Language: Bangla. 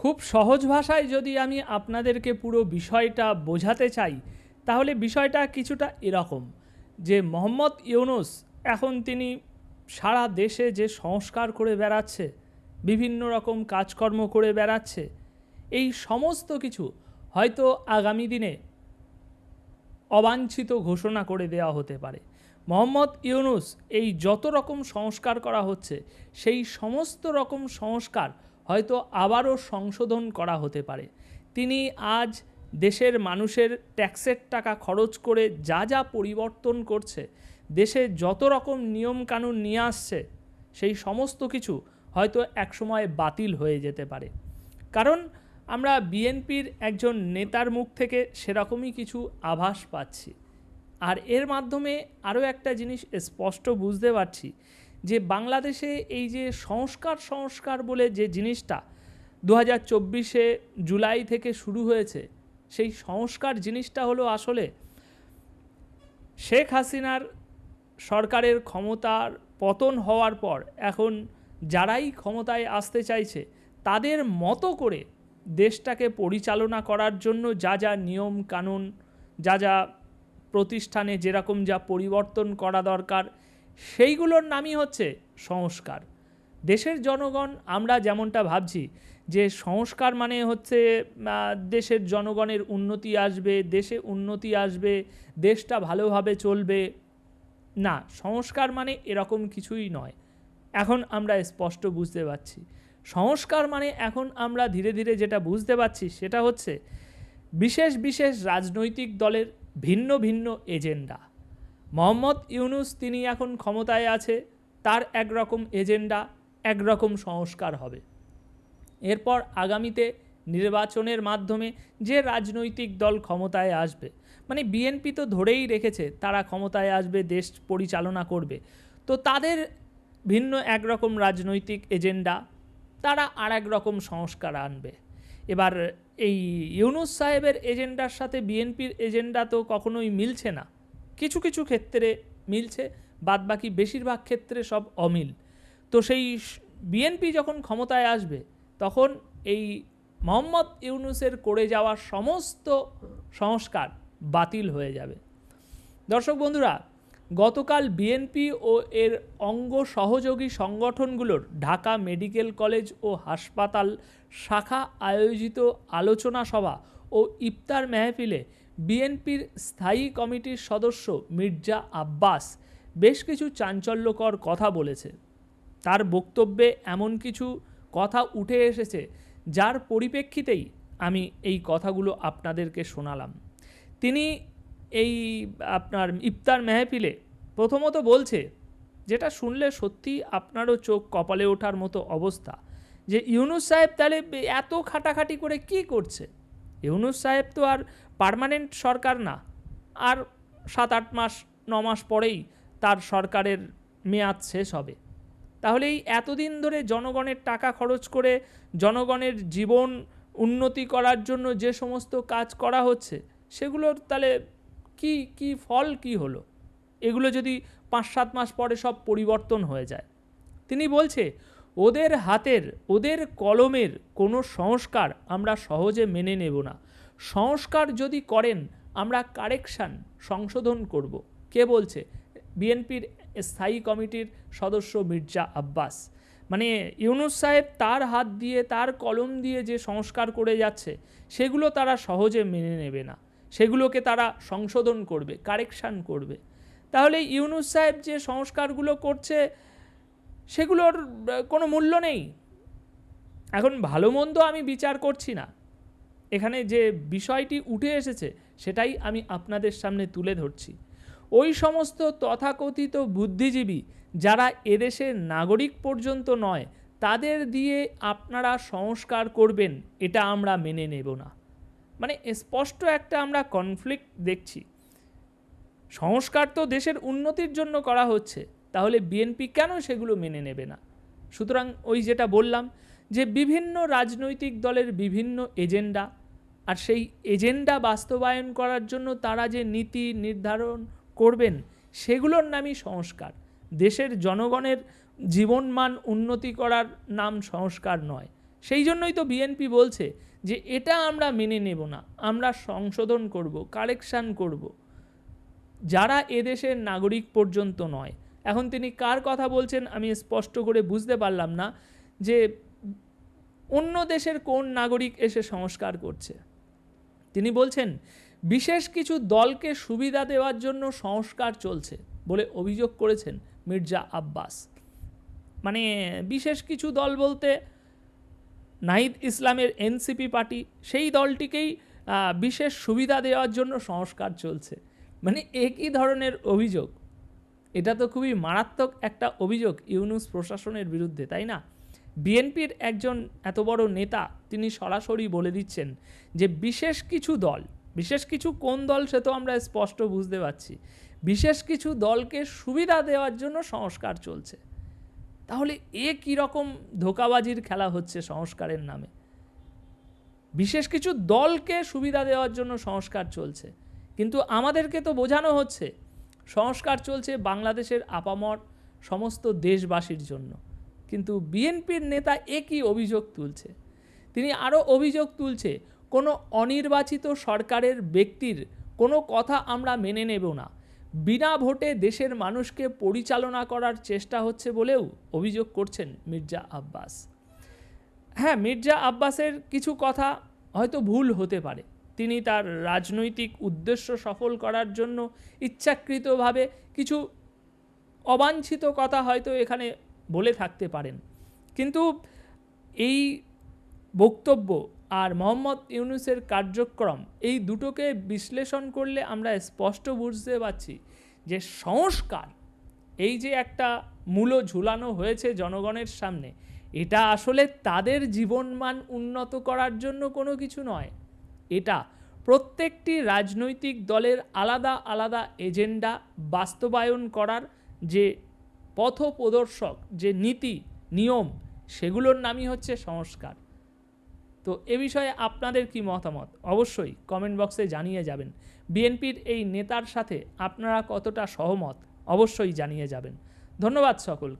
খুব সহজ ভাষায় যদি আমি আপনাদেরকে পুরো বিষয়টা বোঝাতে চাই, তাহলে বিষয়টা কিছুটা এরকম। যে মোহাম্মদ ইউনুস এখন তিনি সারা দেশে যে সংস্কার করে বেড়াচ্ছে, বিভিন্ন রকম কাজকর্ম করে বেড়াচ্ছে, এই সমস্ত কিছু হয়তো আগামী দিনে অবাঞ্ছিত ঘোষণা করে দেওয়া হতে পারে। মোহাম্মদ ইউনুস এই যত রকম সংস্কার করা হচ্ছে, সেই সমস্ত রকম সংস্কার হয়তো আবারও সংশোধন করা হতে পারে। তিনি আজ দেশের মানুষের ট্যাক্সের টাকা খরচ করে যা যা পরিবর্তন করছে, দেশে যত রকম নিয়মকানুন নিয়ে আসছে, সেই সমস্ত কিছু হয়তো একসময় বাতিল হয়ে যেতে পারে। কারণ আমরা বিএনপির একজন নেতার মুখ থেকে সেরকমই কিছু আভাস পাচ্ছি। আর এর মাধ্যমে আরও একটা জিনিস স্পষ্ট বুঝতে পারছি যে বাংলাদেশে এই যে সংস্কার সংস্কার বলে যে জিনিসটা দু হাজার চব্বিশে জুলাই থেকে শুরু হয়েছে, সেই সংস্কার জিনিসটা হলো আসলে শেখ হাসিনার সরকারের ক্ষমতার পতন হওয়ার পর এখন যারাই ক্ষমতায় আসতে চাইছে, তাদের মতো করে দেশটাকে পরিচালনা করার জন্য যা যা নিয়ম কানুন, যা যা প্রতিষ্ঠানে যেরকম যা পরিবর্তন করা দরকার, সেইগুলোর নামই হচ্ছে সংস্কার। দেশের জনগণ, আমরা যেমনটা ভাবছি যে সংস্কার মানে হচ্ছে দেশের জনগণের উন্নতি আসবে, দেশে উন্নতি আসবে, দেশটা ভালোভাবে চলবে। না, সংস্কার মানে এরকম কিছুই নয়। এখন আমরা স্পষ্ট বুঝতে পারছি। সংস্কার মানে এখন আমরা ধীরে ধীরে যেটা বুঝতে পারছি সেটা হচ্ছে, বিশেষ বিশেষ রাজনৈতিক দলের ভিন্ন ভিন্ন এজেন্ডা। মোহাম্মদ ইউনুস তিনি এখন ক্ষমতায় আছে, তার একরকম এজেন্ডা, একরকম সংস্কার হবে। এরপর আগামীতে নির্বাচনের মাধ্যমে যে রাজনৈতিক দল ক্ষমতায় আসবে মানে বিএনপি তো ধরেই রেখেছে, তারা ক্ষমতায় আসবে, দেশ পরিচালনা করবে। তো তাদের ভিন্ন একরকম রাজনৈতিক এজেন্ডা, তারা আর এক রকম সংস্কার আনবে। এবার এই ইউনুস সাহেবের এজেন্ডার সাথে বিএনপির এজেন্ডা তো কখনোই মিলছে না। কিছু কিছু ক্ষেত্রে মিলছে, বাদবাকি বেশিরভাগ ক্ষেত্রে সব অমিল। তো সেই বিএনপি যখন ক্ষমতায় আসবে, তখন এই মোহাম্মদ ইউনুসের করে যাওয়া সমস্ত সংস্কার বাতিল হয়ে যাবে। দর্শক বন্ধুরা গতকাল বিএনপি ও এর অঙ্গ সহযোগী সংগঠনগুলোর ঢাকা মেডিকেল কলেজ ও হাসপাতাল শাখা আয়োজিত আলোচনা সভা ও ইফতার মেহফিলে বিএনপির স্থায়ী কমিটির সদস্য মির্জা আব্বাস বেশ কিছু চাঞ্চল্যকর কথা বলেছে। তার বক্তব্যে এমন কিছু কথা উঠে এসেছে যার পরিপ্রেক্ষিতেই আমি এই কথাগুলো আপনাদেরকে শোনালাম। তিনি এই আপনার ইফতার মেহফিলে প্রথমত বলছে, যেটা শুনলে সত্যি আপনারও চোখ কপালে ওঠার মতো অবস্থা, যে ইউনুস সাহেব তাহলে এত খাটাখাটি করে কি করছে? ইউনুস সাহেব তো আর পার্মানেন্ট সরকার না, আর সাত আট মাস, ন মাস পরেই তার সরকারের মেয়াদ শেষ হবে। তাহলে এই এতদিন ধরে জনগণের টাকা খরচ করে জনগণের জীবন উন্নতি করার জন্য যে সমস্ত কাজ করা হচ্ছে, সেগুলোর তাহলে কি কি ফল কি হলো? এগুলো যদি পাঁচ সাত মাস পরে সব পরিবর্তন হয়ে যায়। তিনি বলছে, ওদের হাতের, ওদের কলমের কোনো সংস্কার আমরা সহজে মেনে নেব না। সংস্কার যদি করেন, আমরা কারেকশান সংশোধন করব। কে বলছে? বিএনপির স্থায়ী কমিটির সদস্য মির্জা আব্বাস। মানে ইউনুস সাহেব তার হাত দিয়ে, তার কলম দিয়ে যে সংস্কার করে যাচ্ছে, সেগুলো তারা সহজে মেনে নেবে না। সেগুলোকে তারা সংশোধন করবে, কারেকশান করবে। তাহলে ইউনুস সাহেব যে সংস্কারগুলো করছে, সেগুলোর কোনো মূল্য নেই। এখন ভালো মন্দ আমি বিচার করছি না। এখানে যে বিষয়টি উঠে এসেছে, সেটাই আমি আপনাদের সামনে তুলে ধরছি। ওই সমস্ত তথাকথিত বুদ্ধিজীবী যারা এদেশের নাগরিক পর্যন্ত নয়, তাদের দিয়ে আপনারা সংস্কার করবেন, এটা আমরা মেনে নেব না। মানে স্পষ্ট একটা আমরা কনফ্লিক্ট দেখছি। সংস্কার তো দেশের উন্নতির জন্য করা হচ্ছে, তাহলে বিএনপি কেন সেগুলো মেনে নেবে না? সুতরাং ওই যেটা বললাম, যে বিভিন্ন রাজনৈতিক দলের বিভিন্ন এজেন্ডা, আর সেই এজেন্ডা বাস্তবায়ন করার জন্য তারা যে নীতি নির্ধারণ করবেন, সেগুলোর নামই সংস্কার। দেশের জনগণের জীবনমান উন্নতি করার নাম সংস্কার নয়। সেই জন্যই তো বিএনপি বলছে যে এটা আমরা মেনে নেব না, আমরা সংশোধন করব, কারেকশান করব। যারা এদেশের নাগরিক পর্যন্ত নয়, এখন তিনি কার কথা বলছেন আমি স্পষ্ট করে বুঝতে পারলাম না যে অন্য দেশের কোন নাগরিক এসে সংস্কার করছে। তিনি বলছেন, বিশেষ কিছু দলকে সুবিধা দেওয়ার জন্য সংস্কার চলছে বলে অভিযোগ করেছেন মির্জা আব্বাস। মানে বিশেষ কিছু দল বলতে নাহিদ ইসলামের এনসিপি পার্টি, সেই দলটিকেই বিশেষ সুবিধা দেওয়ার জন্য সংস্কার চলছে। মানে একই ধরনের অভিযোগ। এটা তো খুবই মারাত্মক একটা অভিযোগ ইউনুস প্রশাসনের বিরুদ্ধে, তাই না? বিএনপির একজন এত বড় নেতা, তিনি সরাসরি বলে দিচ্ছেন যে বিশেষ কিছু দল, বিশেষ কিছু কোন দল সে তো আমরা স্পষ্ট বুঝতে পারছি, বিশেষ কিছু দলকে সুবিধা দেওয়ার জন্য সংস্কার চলছে। তাহলে এ কীরকম ধোকাবাজির খেলা হচ্ছে সংস্কারের নামে? বিশেষ কিছু দলকে সুবিধা দেওয়ার জন্য সংস্কার চলছে। কিন্তু আমাদেরকে তো বোঝানো হচ্ছে, সংস্কার চলছে বাংলাদেশের আপামর সমস্ত দেশবাসীর জন্য। কিন্তু বিএনপির নেতা একই অভিযোগ তুলছে? তিনি আরও অভিযোগ তুলছে, কোনো অনির্বাচিত সরকারের ব্যক্তির কোনো কথা আমরা মেনে নেব না। বিনা ভোটে দেশের মানুষকে পরিচালনা করার চেষ্টা হচ্ছে বলেও অভিযোগ করছেন মির্জা আব্বাস। হ্যাঁ মির্জা আব্বাসের কিছু কথা হয়তো ভুল হতে পারে। তিনি তার রাজনৈতিক উদ্দেশ্য সফল করার জন্য ইচ্ছাকৃতভাবে কিছু অবাঞ্ছিত কথা হয়তো এখানে বলে থাকতে পারেন। কিন্তু এই বক্তব্য আর মোহাম্মদ ইউনুসের কার্যক্রম, এই দুটোকে বিশ্লেষণ করলে আমরা স্পষ্ট বুঝতে পারছি যে সংস্কার, এই যে একটা মূল্য ঝুলানো হয়েছে জনগণের সামনে, এটা আসলে তাদের জীবনমান উন্নত করার জন্য কোনো কিছু নয়। এটা প্রত্যেকটি রাজনৈতিক দলের আলাদা আলাদা এজেন্ডা বাস্তবায়ন করার যে পথপ্রদর্শক, যে নীতি, নিয়ম, সেগুলোর নামই হচ্ছে সংস্কার। তো এ বিষয়ে আপনাদের কি মতামত? অবশ্যই কমেন্ট বক্সে জানিয়ে যাবেন। বিএনপির এই নেতার সাথে আপনারা কতটা সহমত? অবশ্যই জানিয়ে যাবেন। ধন্যবাদ সকলকে।